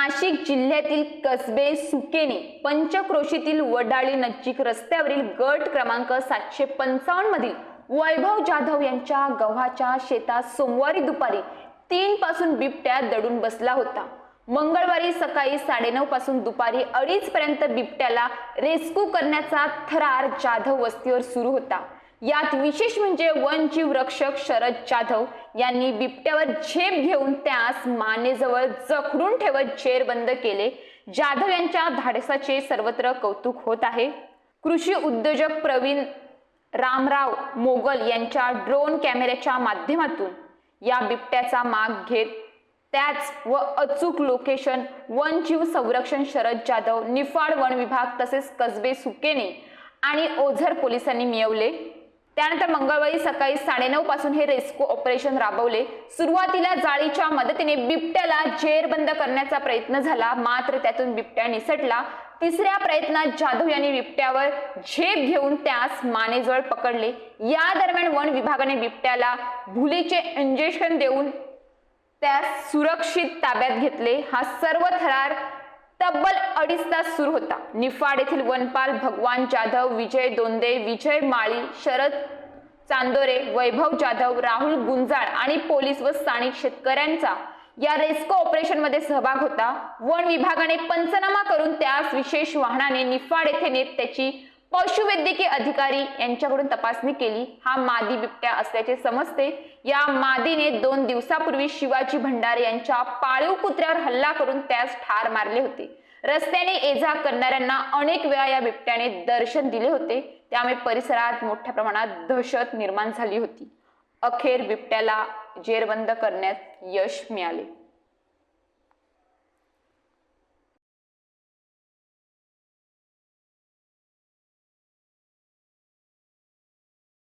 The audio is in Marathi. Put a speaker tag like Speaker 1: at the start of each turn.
Speaker 1: नाशिक जिल्ह्यातील कसबे सुकेने पंचक्रोशीतील वडाळी नजीक रस्त्यावरील गट क्रमांक सातशे पंचावन्न मधील वैभव जाधव यांच्या गव्हाच्या शेतात सोमवारी दुपारी तीन पासून बिबट्या दडून बसला होता. मंगळवारी सकाळी साडेनऊ पासून दुपारी अडीच पर्यंत बिबट्याला रेस्क्यू करण्याचा थरार जाधव वस्तीवर सुरू होता. यात विशेष म्हणजे वनजीव रक्षक शरद जाधव यांनी बिबट्यावर झेप घेऊन त्यास मानेजवळ जखडून ठेवत जेरबंद केले. जाधव यांच्या धाडसाचे सर्वत्र कौतुक होत आहे. कृषी उद्योजक प्रवीण रामराव मोगल यांच्या ड्रोन कॅमेऱ्याच्या माध्यमातून या बिबट्याचा माग घेत त्याच व अचूक लोकेशन वनजीव संरक्षण शरद जाधव निफाड वन विभाग तसेच कसबे सुकेने आणि ओझर पोलिसांनी मिळवले. त्यानंतर मंगळवारी सकाळी साडेनऊ पासून हे रेस्क्यू ऑपरेशन राबवले. सुरुवातीला जाळीच्या मदतीने बिबट्याला जेरबंद करण्याचा प्रयत्न झाला मात्र त्यातून बिबट्या निसटला. तिसऱ्या प्रयत्नात जाधव यांनी बिबट्यावर झेप घेऊन त्यास मानेजवळ पकडले. या दरम्यान वन विभागाने बिबट्याला भुलीचे इंजेक्शन देऊन त्यास सुरक्षित ताब्यात घेतले. हा सर्व थरार तब्बल अडीच तास सुरू होता. निफाड येथील वनपाल भगवान जाधव विजय दोंदे विजय माळी शरद चांदोरे वैभव जाधव राहुल गुंजाळ आणि पोलीस व स्थानिक शेतकऱ्यांचा या रेस्को ऑपरेशनमध्ये सहभाग होता. वन विभागाने पंचनामा करून त्यास विशेष वाहनाने निफाड येथे नेत त्याची पशुवैद्यकीय अधिकारी यांच्याकडून तपासणी केली. हा मादी बिबट्या असल्याचे समजते. या मादीने दोन दिवसापूर्वी शिवाजी भंडारे यांच्या पाळीव कुत्र्यावर हल्ला करून त्यास ठार मारले होते. रस्त्याने एजा करणाऱ्यांना अनेक वेळा या बिबट्याने दर्शन दिले होते. त्यामुळे परिसरात मोठ्या प्रमाणात दहशत निर्माण झाली होती. अखेर बिबट्याला जेरबंद करण्यात यश मिळाले.